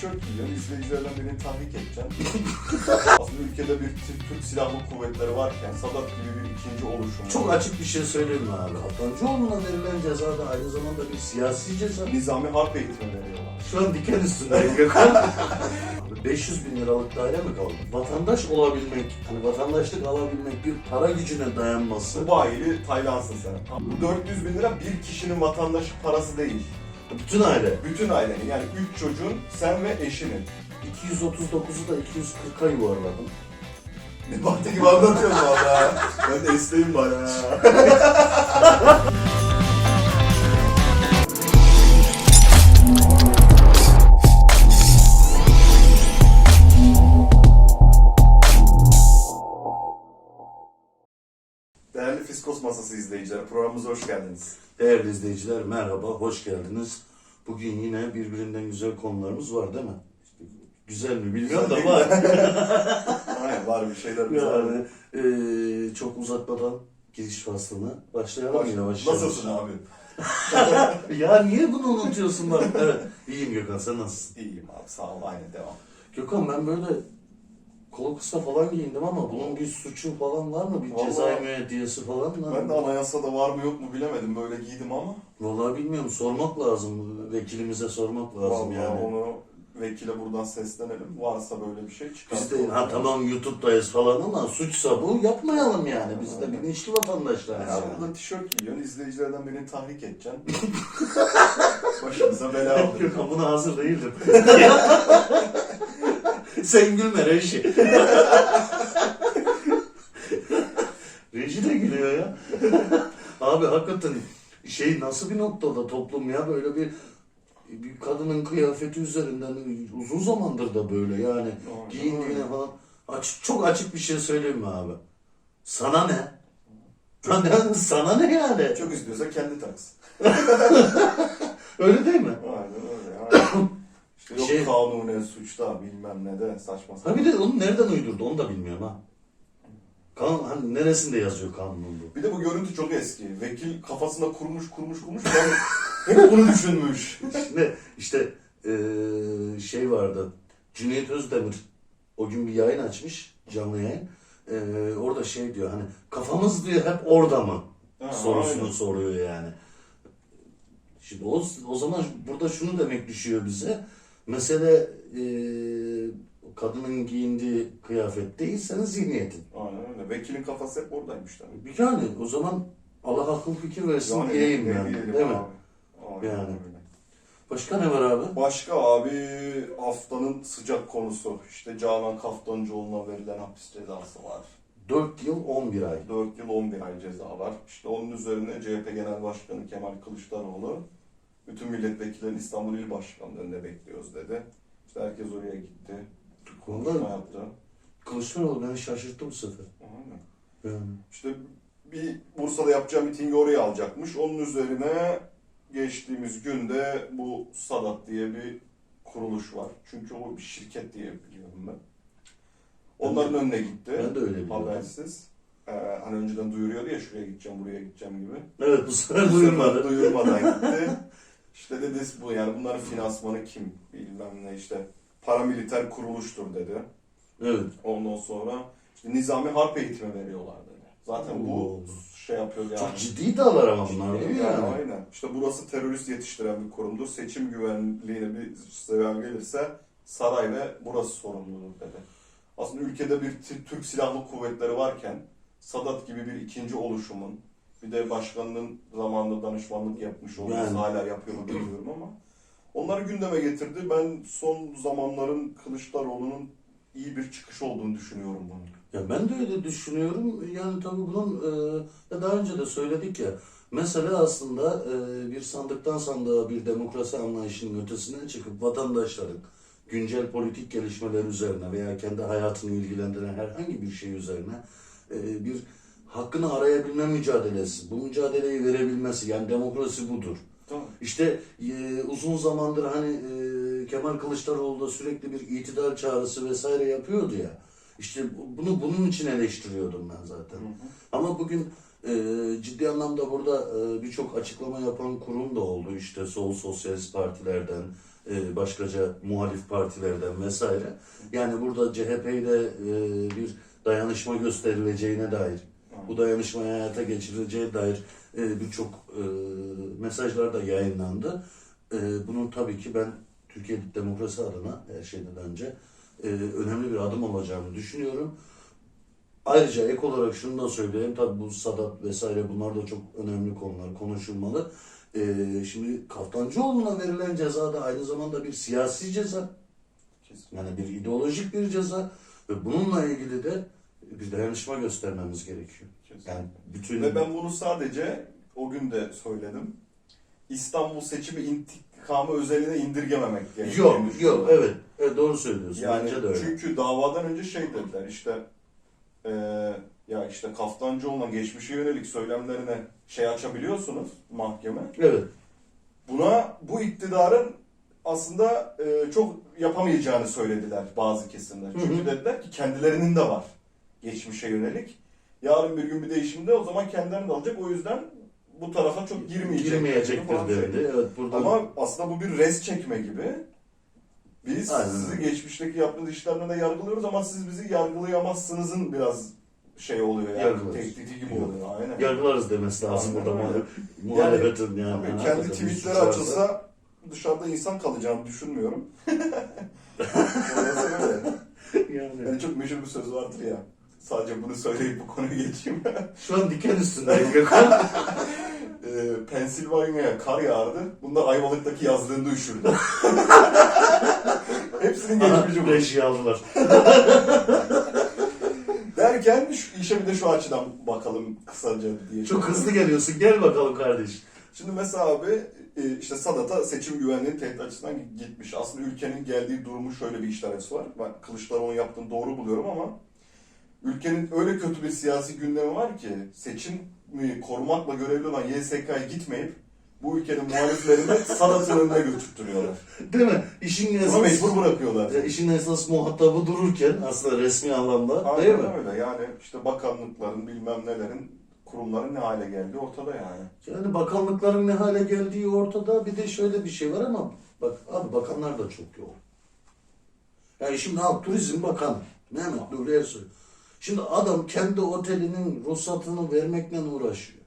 tişört giyiyorsun, izleyicilerden birini tahrik edeceksin. Aslında ülkede bir Türk, Türk Silahlı Kuvvetleri varken Sadat gibi bir ikinci oluşum. Çok açık bir şey söyleyeyim mi abi? Afgancıoğlu'na verilen ceza da aynı zamanda bir siyasi ceza. Nizami harp eğitimi veriyorlar. Şu an diken üstündeyim Gökhan. Abi 500 bin liralık daire mi kaldı? Vatandaş olabilmek, hani vatandaşlık alabilmek bir para gücüne dayanması. Dubai'li Taylansın sen. Bu 400 bin lira bir kişinin vatandaşlık parası değil. Bütün aile. Bütün ailenin yani 3 çocuğun sen ve eşinin. 239'u da 240'a yuvarladım. Ne baktı gibi anlatıyorsun valla. Ben de isteğim var Fiskos Masası izleyicileri, programımıza hoş geldiniz. Değerli izleyiciler merhaba, hoş geldiniz. Bugün yine birbirinden güzel konularımız var değil mi? İşte güzel mi bilmiyorum da var. Aynen var bir şeyler var. yani eee, çok uzatmadan giriş faslına başlayalım yine Baş- başlayalım. Nasılsın abi? ya niye bunu unutuyorsun bak? Evet. İyiyim Gökhan sen nasılsın? İyiyim abi sağ ol aynı devam. Gökhan ben böyle kol kısa falan giyindim ama bunun bir suçu falan var mı? Bir Vallahi- cezai müeyyidiyesi falan mı? Ben de anayasada var mı yok mu bilemedim böyle giydim ama. Vallahi bilmiyorum sormak lazım. Vekilimize sormak lazım Vallahi yani. onu vekile buradan seslenelim. Varsa böyle bir şey çıkar. Biz de ha tamam YouTube'dayız falan ama suçsa bu yapmayalım yani. Biz de bilinçli vatandaşlarız Ya yani. burada tişört giyiyorsun, izleyicilerden birini tahrik edeceksin. Başımıza bela Yok olur. Gökhan buna hazır değildim. Sen gülme Reji. Reji de gülüyor ya. Abi hakikaten şey nasıl bir noktada toplum ya böyle bir bir kadının kıyafeti üzerinden uzun zamandır da böyle yani giyindiğine falan açık, çok açık bir şey söyleyeyim mi abi? Sana ne? Lan Sana ne yani? Çok istiyorsa kendi taksın. Öyle değil mi? Aynen yok Şey- kanunen suçta bilmem ne de saçma Ha sapan. bir de onu nereden uydurdu onu da bilmiyorum ha. Kanun, hani neresinde yazıyor kanunun bu? Bir de bu görüntü çok eski. Vekil kafasında kurmuş kurmuş kurmuş. Ben hep bunu düşünmüş. Şimdi işte eee, şey vardı. Cüneyt Özdemir o gün bir yayın açmış canlı yayın. Eee, orada şey diyor hani kafamız diyor hep orada mı? Ha, sorusunu aynen. soruyor yani. Şimdi o, o zaman burada şunu demek düşüyor bize. Mesele eee, kadının giyindiği kıyafet değil senin zihniyetin. Aynen öyle. Vekilin kafası hep oradaymış tabii. Yani o zaman Allah akıl fikir versin Yani diyeyim ne yani. Değil mi? abi? Aynen Yani. öyle. Başka ne var abi? Başka abi haftanın sıcak konusu. İşte Canan Kaftancıoğlu'na verilen hapis cezası var. 4 yıl 11 ay. 4 yıl 11 ay ceza var. İşte onun üzerine CHP Genel Başkanı Kemal Kılıçdaroğlu bütün milletvekillerini İstanbul İl Başkanlığı'nın önünde bekliyoruz dedi. İşte herkes oraya gitti. Konuşma Vallahi yaptı. Kılıçdaroğlu beni şaşırttı bu sefer. Aynen. Yani. İşte bir Bursa'da yapacağı mitingi oraya alacakmış. Onun üzerine geçtiğimiz günde bu Sadat diye bir kuruluş var. Çünkü o bir şirket diye biliyorum ben. Onların önüne gitti. Ben de öyle biliyorum. Habersiz. Ee, hani önceden duyuruyordu ya şuraya gideceğim, buraya gideceğim gibi. Evet bu sefer duyurmadı. Duyurmadan gitti. İşte dedi bu yani bunların finansmanı kim bilmem ne işte paramiliter kuruluştur dedi. Evet. Ondan sonra işte nizami harp eğitimi veriyorlar dedi. Zaten bu şey yapıyor yani. Çok ciddi iddialar ama bunlar değil mi yani? Aynen. İşte burası terörist yetiştiren bir kurumdur. Seçim güvenliğine bir seven gelirse saray ve burası sorumludur dedi. Aslında ülkede bir Türk Silahlı Kuvvetleri varken Sadat gibi bir ikinci oluşumun bir de başkanının zamanında danışmanlık yapmış olması Yani. hala yapıyor mu bilmiyorum ama onları gündeme getirdi. Ben son zamanların Kılıçdaroğlu'nun iyi bir çıkış olduğunu düşünüyorum bunu. Ya ben de öyle düşünüyorum. Yani tabii bunun e, daha önce de söyledik ya. Mesele aslında e, bir sandıktan sandığa bir demokrasi anlayışının ötesine çıkıp vatandaşların güncel politik gelişmeler üzerine veya kendi hayatını ilgilendiren herhangi bir şey üzerine e, bir hakkını arayabilme mücadelesi, bu mücadeleyi verebilmesi yani demokrasi budur. Tamam. İşte e, uzun zamandır hani e, Kemal Kılıçdaroğlu da sürekli bir itidal çağrısı vesaire yapıyordu ya. İşte bu- bunu bunun için eleştiriyordum ben zaten. Ama bugün e, ciddi anlamda burada e, birçok açıklama yapan kurum da oldu. İşte sol sosyalist partilerden, e, başkaca muhalif partilerden vesaire. Yani burada CHP'yi de e, bir dayanışma gösterileceğine dair, bu dayanışmayı hayata geçirileceğine dair e, birçok e, mesajlar da yayınlandı. E, bunun tabii ki ben Türkiye demokrasi adına her şeyden önce e, önemli bir adım olacağını düşünüyorum. Ayrıca ek olarak şunu da söyleyeyim. Tabii bu Sadat vesaire bunlar da çok önemli konular konuşulmalı. Ee, şimdi Kaftancıoğlu'na verilen ceza da aynı zamanda bir siyasi ceza. Yani bir ideolojik bir ceza. Ve bununla ilgili de bir dayanışma göstermemiz gerekiyor. Yani bütün... Ve ben bunu sadece o gün de söyledim. İstanbul seçimi intikamı özeline indirgememek gerekiyor. Yok, yok, evet. evet doğru söylüyorsun. Yani Bence de öyle. çünkü davadan önce şey dediler işte eee, ya işte Kaftancıoğlu'na geçmişe yönelik söylemlerine şey açabiliyorsunuz mahkeme. Evet. Buna bu iktidarın aslında eee, çok yapamayacağını söylediler bazı kesimler. Hı Çünkü hı. dediler ki kendilerinin de var geçmişe yönelik. Yarın bir gün bir değişimde o zaman kendilerini de alacak. O yüzden bu tarafa çok girmeyecek. Girmeyecektir şey. dedi. Evet, buradan... Ama aslında bu bir res çekme gibi. Biz Aynen sizi geçmişteki yaptığınız işlerle de yargılıyoruz ama siz bizi yargılayamazsınızın biraz şey oluyor yani. Yargılarız. Tehdidi gibi oluyor. Aynen. Yargılarız demesi lazım Aynen burada muhalef, muhalefetin yani. Tabii Yani kendi tweetleri varsa- açılsa dışarıda insan kalacağını düşünmüyorum. Yani. Yani çok meşhur bir söz vardır ya. Sadece bunu söyleyip bu konuyu geçeyim. Şu an diken üstündeyim Gökhan. Ee, Pensilvanya'ya kar yağardı. Bunlar Ayvalık'taki yazlığında üşürdü. Hepsinin geçmişi bu. Beşiği aldılar. Derken şu işe bir de şu açıdan bakalım kısaca diye. Çok hızlı geliyorsun. Gel bakalım kardeş. Şimdi mesela abi e, işte Sadat'a seçim güvenliği tehdit açısından gitmiş. Aslında ülkenin geldiği durumu şöyle bir işareti var. Ben Kılıçdaroğlu'nun yaptığını doğru buluyorum ama ülkenin öyle kötü bir siyasi gündemi var ki seçimi korumakla görevli olan YSK'ya gitmeyip bu ülkenin muhaliflerini Sadat'ın önüne götürtüyorlar. Değil mi? İşin Bunu esas, mecbur bırakıyorlar. e, işin esas muhatabı dururken aslında resmi anlamda Aynen değil mi? öyle yani işte bakanlıkların bilmem nelerin kurumların ne hale geldiği ortada yani. Yani bakanlıkların ne hale geldiği ortada. Bir de şöyle bir şey var ama bak abi bakanlar da çok yoğun. Yani şimdi al Turizm Bakanı Mehmet Nuri Ersoy. Şimdi adam kendi otelinin ruhsatını vermekle uğraşıyor.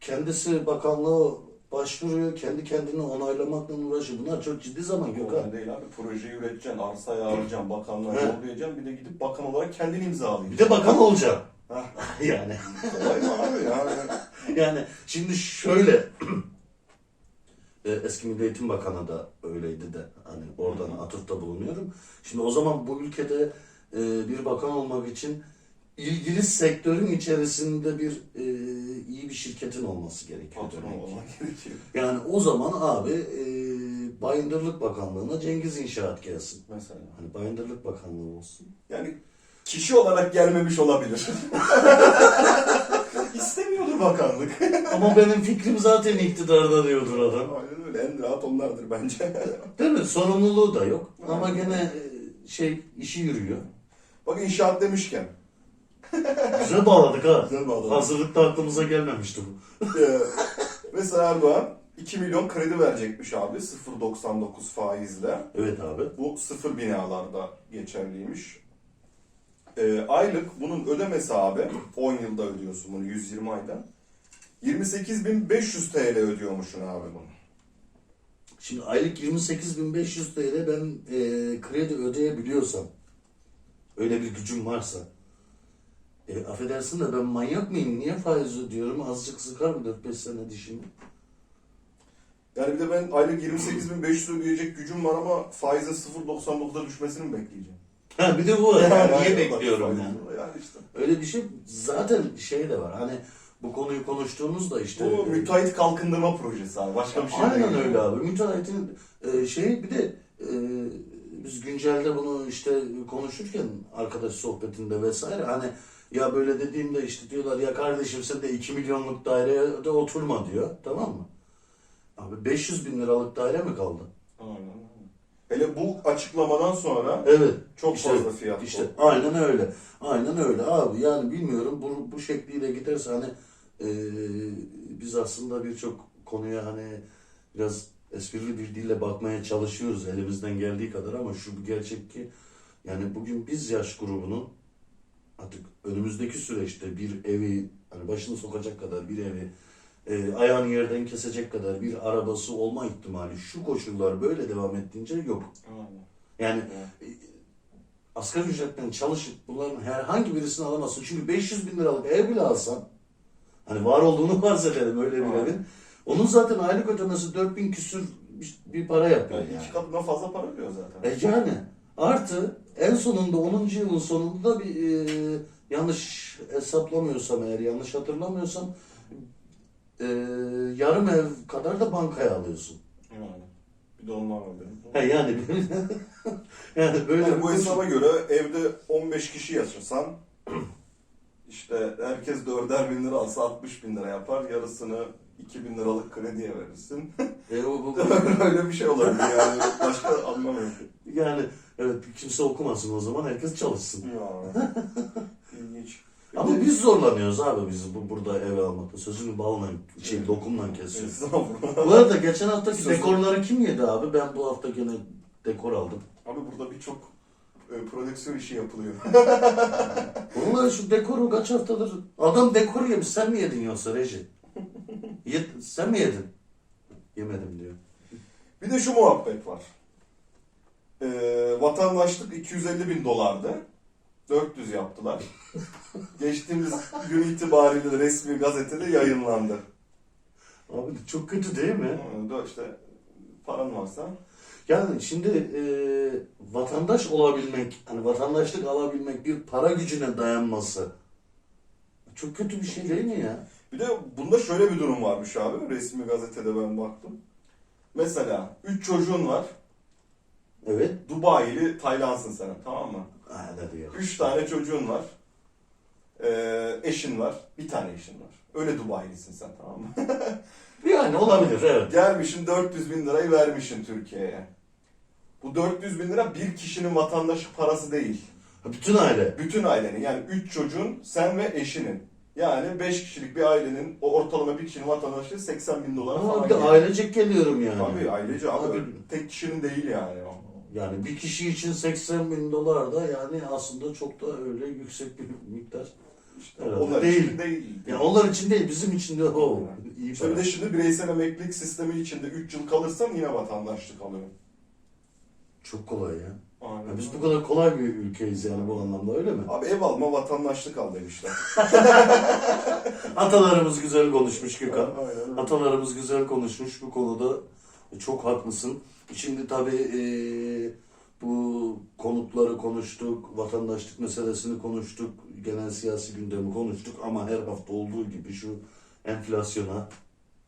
Kendisi bakanlığa başvuruyor, kendi kendini onaylamakla uğraşıyor. Bunlar çok ciddi zaman Gökhan. Kolay değil abi. Projeyi üreteceksin, arsayı alacaksın, bakanlığa He. yollayacaksın. Bir de gidip bakan olarak kendini imzalayacaksın. Bir de bakan olacak. Hah. yani. Kolay mı abi yani? Yani şimdi şöyle e, eski Milli Eğitim Bakanı da öyleydi de hani oradan atıfta bulunuyorum. Şimdi o zaman bu ülkede e, bir bakan olmak için ilgili sektörün içerisinde bir e, iyi bir şirketin olması gerekiyor. Patron olmak gerekiyor. Yani o zaman abi e, Bayındırlık Bakanlığı'na Cengiz İnşaat gelsin. Mesela. Hani Bayındırlık Bakanlığı olsun. Yani kişi olarak gelmemiş olabilir. İstemiyordur bakanlık. Ama benim fikrim zaten iktidarda diyordur adam. Aynen öyle. En rahat onlardır bence. Değil mi? Sorumluluğu da yok. Ama gene e, şey işi yürüyor. Bak inşaat demişken. Güzel bağladık ha. Güzel bağladık. Hazırlıkta aklımıza gelmemişti bu. Ee, mesela Erdoğan 2 milyon kredi verecekmiş abi 0.99 faizle. Evet abi. Bu sıfır binalarda geçerliymiş. Ee, aylık bunun ödemesi abi 10 yılda ödüyorsun bunu 120 ayda. 28.500 TL ödüyormuşsun abi bunu. Şimdi aylık 28.500 TL ben e, kredi ödeyebiliyorsam, öyle bir gücüm varsa, e, affedersin de ben manyak mıyım? Niye faiz ödüyorum? Azıcık sıkar mı 4-5 sene dişimi? Yani bir de ben aylık 28.500 ödeyecek gücüm var ama faizin 0.99'a düşmesini mi bekleyeceğim? Ha bir de bu var. Yani, niye bekliyorum yani? Yani işte. Öyle bir şey zaten şey de var. Hani bu konuyu konuştuğumuzda işte... Bu müteahhit kalkındırma projesi abi. Başka bir şey Aynen öyle abi. Müteahhitin e, şeyi bir de e, biz güncelde bunu işte konuşurken arkadaş sohbetinde vesaire hani ya böyle dediğimde işte diyorlar ya kardeşim sen de 2 milyonluk daireye de oturma diyor. Tamam mı? Abi 500 bin liralık daire mi kaldı? Aynen. Hele bu açıklamadan sonra Evet. çok İşte- fazla fiyat İşte oldu. aynen öyle. Aynen öyle abi. Yani bilmiyorum bu, bu şekliyle giderse hani e, biz aslında birçok konuya hani biraz esprili bir dille bakmaya çalışıyoruz elimizden geldiği kadar ama şu bir gerçek ki yani bugün biz yaş grubunun artık önümüzdeki süreçte bir evi hani başını sokacak kadar bir evi e, ayağını yerden kesecek kadar bir arabası olma ihtimali şu koşullar böyle devam ettiğince yok. Yani Evet. asgari ücretten çalışıp bunların herhangi birisini alamazsın. Çünkü 500 bin liralık ev bile alsan hani var olduğunu farz edelim öyle bir evin. Onun zaten aylık ödemesi 4000 küsür bir- para yapıyor Yani iki katından fazla para ödüyor zaten. E yani artı en sonunda 10. yılın sonunda da bir e, yanlış hesaplamıyorsam eğer yanlış hatırlamıyorsam e, yarım ev kadar da bankaya alıyorsun. Yani. Bir de onlar var benim. He yani yani böyle Yani bu hesaba göre evde 15 kişi yaşasan işte herkes dörder bin lira alsa 60 bin lira yapar. Yarısını 2000 liralık krediye verirsin. E, o- bu- Öyle bir şey olabilir yani. Başka anlamıyorum. Yani evet kimse okumasın o zaman herkes çalışsın. Ya. İlginç. Ama biz zorlanıyoruz abi biz bu, burada eve almakta. Sözünü balla şey dokumla kesiyoruz. Estağfurullah. Bu arada geçen haftaki Sözü- dekorları kim yedi abi? Ben bu hafta gene dekor aldım. Abi burada birçok prodüksiyon işi yapılıyor. Vallahi şu dekoru kaç haftadır adam dekor yemiş sen mi yedin yoksa Reji? Yed- sen mi yedin? Yemedim diyor. Bir de şu muhabbet var. Ee, vatandaşlık 250 bin dolardı. 400 yaptılar. Geçtiğimiz gün itibariyle de resmi gazetede yayınlandı. Abi çok kötü değil mi? Da işte paran varsa. Yani şimdi e, vatandaş olabilmek, hani vatandaşlık alabilmek bir para gücüne dayanması çok kötü bir şey değil mi ya? Bir de bunda şöyle bir durum varmış abi. Resmi gazetede ben baktım. Mesela 3 çocuğun var. Evet. Dubai'li Taylansın sen tamam mı? Ya. 3 tane çocuğun var. Ee, eşin var. Bir tane eşin var. Öyle Dubai'lisin sen tamam mı? Yani olabilir evet. Gelmişsin 400 bin lirayı vermişsin Türkiye'ye. Bu 400 bin lira bir kişinin vatandaşlık parası değil. Bütün aile. Bütün ailenin yani 3 çocuğun sen ve eşinin. Yani 5 kişilik bir ailenin o ortalama bir kişinin vatandaşlığı 80 bin dolara Ama falan bir de geliyor. ailecek geliyorum yani. Tabii ailece abi. Abi- Tek kişinin değil yani o. Yani bir kişi için 80 bin dolar da yani aslında çok da öyle yüksek bir miktar. İşte onlar değil. için değil. Ya onlar için değil bizim için de o. iyi İşte bir para. de şimdi bireysel emeklilik sistemi içinde 3 yıl kalırsan yine vatandaşlık alıyorsun. Çok kolay ya. Aynen. ya. Biz bu kadar kolay bir ülkeyiz yani bu anlamda öyle mi? Abi ev alma vatandaşlık al demişler. Atalarımız güzel konuşmuş Gökhan. Aynen. Atalarımız güzel konuşmuş bu konuda. Çok haklısın. Şimdi tabii eee, bu konutları konuştuk, vatandaşlık meselesini konuştuk, genel siyasi gündemi konuştuk ama her hafta olduğu gibi şu enflasyona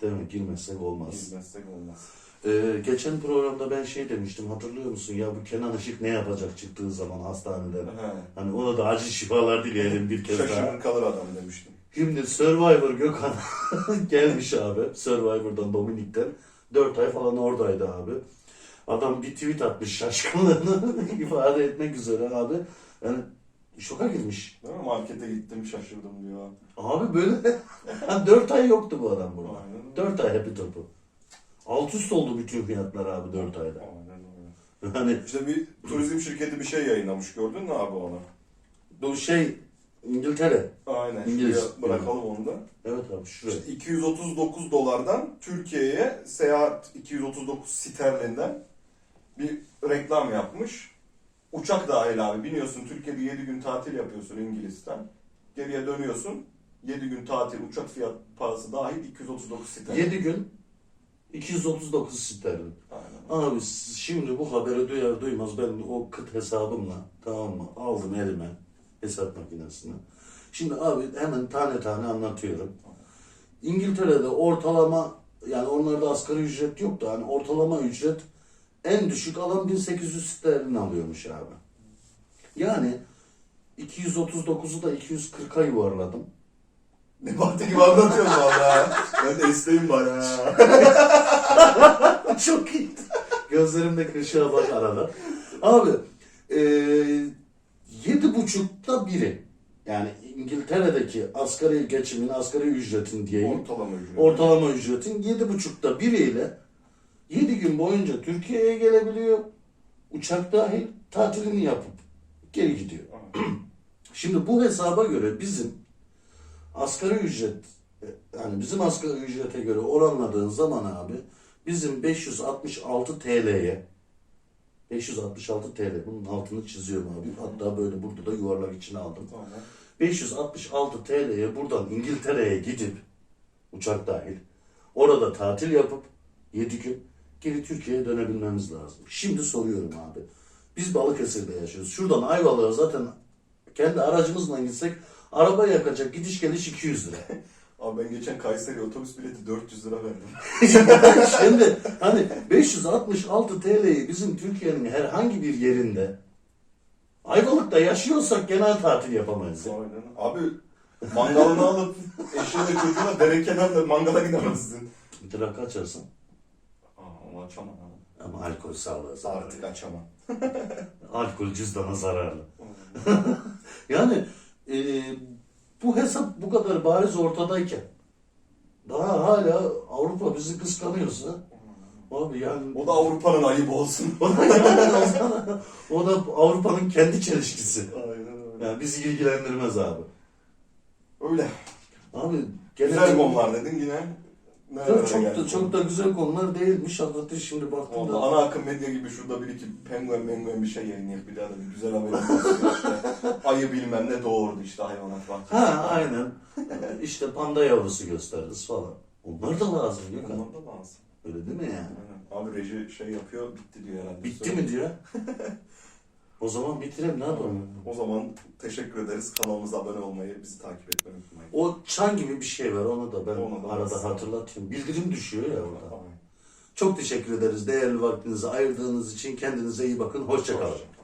değil mi girmesek olmaz. Bilmezsek olmaz. Ee, geçen programda ben şey demiştim hatırlıyor musun ya bu Kenan Işık ne yapacak çıktığı zaman hastaneden. He. Hani ona da acil şifalar dileyelim bir kez daha. Şaşırır kalır adam demiştim. Şimdi Survivor Gökhan gelmiş abi. Survivor'dan Dominik'ten. 4 ay falan oradaydı abi. Adam bir tweet atmış şaşkınlığını ifade etmek üzere abi. Yani şoka girmiş. Değil mi? Markete gittim şaşırdım diyor. Abi böyle 4 ay yoktu bu adam burada. Aynen. 4 ay happy topu. Alt üst oldu bütün fiyatlar abi 4 ayda. Aynen öyle. Hani İşte bir turizm şirketi bir şey yayınlamış gördün mü abi onu? bu şey İngiltere. Aynen. İngiliz. Şuraya bırakalım onu da. Evet abi şuraya. İşte 239 dolardan Türkiye'ye seyahat 239 sterlinden bir reklam yapmış. Uçak dahil abi. Biniyorsun Türkiye'de 7 gün tatil yapıyorsun İngiliz'den. Geriye dönüyorsun. 7 gün tatil uçak fiyat parası dahil 239 sterlin. 7 gün 239 sterlin. Aynen. Abi şimdi bu haberi duyar duymaz ben o kıt hesabımla tamam mı aldım elime hesap makinesini. Şimdi abi hemen tane tane anlatıyorum. İngiltere'de ortalama yani onlarda asgari ücret yok da hani ortalama ücret en düşük alan 1800 sterlin alıyormuş abi. Yani 239'u da 240'a yuvarladım. Ne baktı gibi anlatıyorsun valla. Ben de isteğim var ha. Çok iyi. Gözlerimde ışığa bak arada. Abi e, yedi buçukta biri. Yani İngiltere'deki asgari geçimin, asgari ücretin diyeyim. Ortalama ücret. Ortalama ücretin yedi buçukta biriyle 7 gün boyunca Türkiye'ye gelebiliyor. Uçak dahil tatilini yapıp geri gidiyor. Şimdi bu hesaba göre bizim asgari ücret yani bizim asgari ücrete göre oranladığın zaman abi bizim 566 TL'ye 566 TL bunun altını çiziyorum abi. Hatta böyle burada da yuvarlak içine aldım. Tamam. 566 TL'ye buradan İngiltere'ye gidip uçak dahil orada tatil yapıp 7 gün geri Türkiye'ye dönebilmemiz lazım. Şimdi soruyorum abi. Biz Balıkesir'de yaşıyoruz. Şuradan Ayvalık'a zaten kendi aracımızla gitsek araba yakacak gidiş geliş 200 lira. Abi ben geçen Kayseri otobüs bileti 400 lira verdim. Şimdi hani 566 TL'yi bizim Türkiye'nin herhangi bir yerinde Ayvalık'ta yaşıyorsak genel tatil yapamayız. Aynen. Abi mangalını alıp eşeğine çocuğuna dere kenarında mangala gidemezsin. Bir rakı açarsın Aa, onu açamam abi. ama alkol sağlığa zararlı. Artık açamam. Alkol cüzdana zararlı. Yani e, bu hesap bu kadar bariz ortadayken daha hala Avrupa bizi kıskanıyorsa abi yani O da Avrupa'nın ayıbı olsun. o da, o Avrupa'nın kendi çelişkisi. Aynen öyle. Yani bizi ilgilendirmez abi. Öyle. Abi Güzel konular dedin yine. Nerelere Çok, da çok da güzel konular değilmiş. Hakikaten şimdi Vallahi baktığımda ana akım medya gibi şurada bir iki penguen menguen bir şey yayınlayıp bir daha da bir güzel haber işte. Ayı bilmem ne doğurdu işte hayvanat bahçesi. ha aynen. İşte panda yavrusu gösteririz falan. Onlar da lazım Gökhan. Onlar da lazım. Öyle değil mi yani? Aynen. Abi reji şey yapıyor bitti diyor herhalde. Bitti mi diyor. o zaman bitirelim ne yapalım? O zaman teşekkür ederiz. Kanalımıza abone olmayı, bizi takip etmeyi unutmayın. O çan gibi bir şey var onu da ben Onu da arada nasıl? hatırlatayım. Bildirim düşüyor ya orada. Aynen. Çok teşekkür ederiz değerli vaktinizi ayırdığınız için. Kendinize iyi bakın. Hoşçakalın. Hoşça kalın.